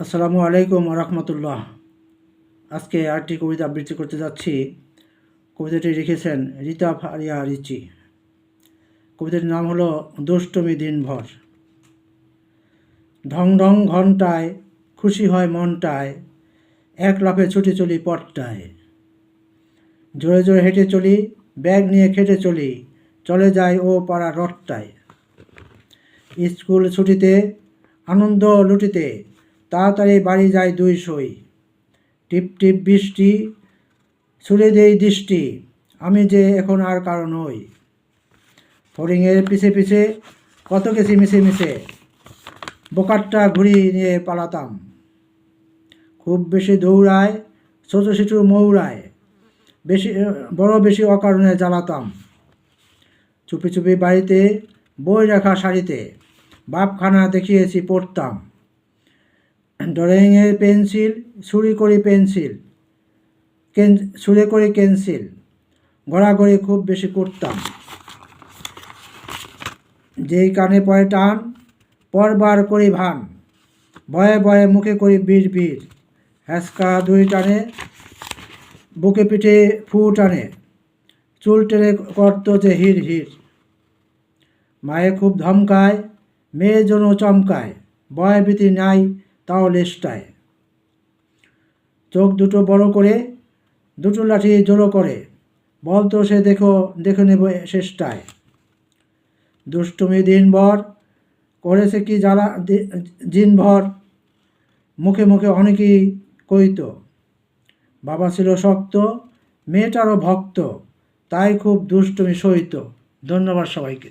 আসসালামু আলাইকুম রহমতুল্লাহ আজকে আরেকটি কবিতা আবৃত্তি করতে যাচ্ছি। কবিতাটি লিখেছেন রীতা ফারিয়া রিচি। কবিতাটির নাম হলো দুষ্টমি দিনভর। ঢং ঢং ঘন্টায় খুশি হয় মনটায়, এক লাফে ছুটে চলি পটটায় জোরে জোরে হেঁটে চলি, ব্যাগ নিয়ে খেটে চলি, চলে যায় ও পাড়া রটটায় স্কুল ছুটিতে, আনন্দ লুটিতে তাড়াতাড়ি বাড়ি যায় দুই সই। টিপ টিপ বৃষ্টি, ছুড়ে দেই দৃষ্টি, আমি যে এখন আর কারণ নই। ফড়িংয়ের পিছে পিছে কত গেছি মিশে মিশে বোকারটা ঘুরি নিয়ে পালাতাম। খুব বেশি দৌড়ায়, ছোটো ছিটু মৌড়ায়, বেশি, বড় বেশি অকারণে জ্বালাতাম। চুপি চুপি বাড়িতে বই রাখা শাড়িতে, বাপখানা দেখিয়েছি পড়তাম। ড্রয়িংয়ের পেন্সিল ছুরি করি পেন্সিল, কেন ছুরে করি কেন্সিল, গড়াগড়ি খুব বেশি করতাম। যেই কানে পড়ে টান, পরবার করি ভান, ভয়ে ভয়ে মুখে করি বীর বীর হ্যাসকা দুই টানে, বুকে পিঠে ফু টানে, চুল টেনে করত যে হির হির। মায়ে খুব ধমকায়, মেয়ে জন্য চমকায়, ভয় ভীতি নাই তাও লেস্টায় চোখ দুটো বড় করে, দুটো লাঠি জোড়ো করে। বল তো সে দেখো, দেখে নেব শেষটায় দুষ্টুমি দিনভর করেছে কি জ্বালা দিনভর? মুখে মুখে অনেকেই কইত, বাবা ছিল শক্ত, মেয়েটারও ভক্ত, তাই খুব দুষ্টুমি সইত। ধন্যবাদ সবাইকে।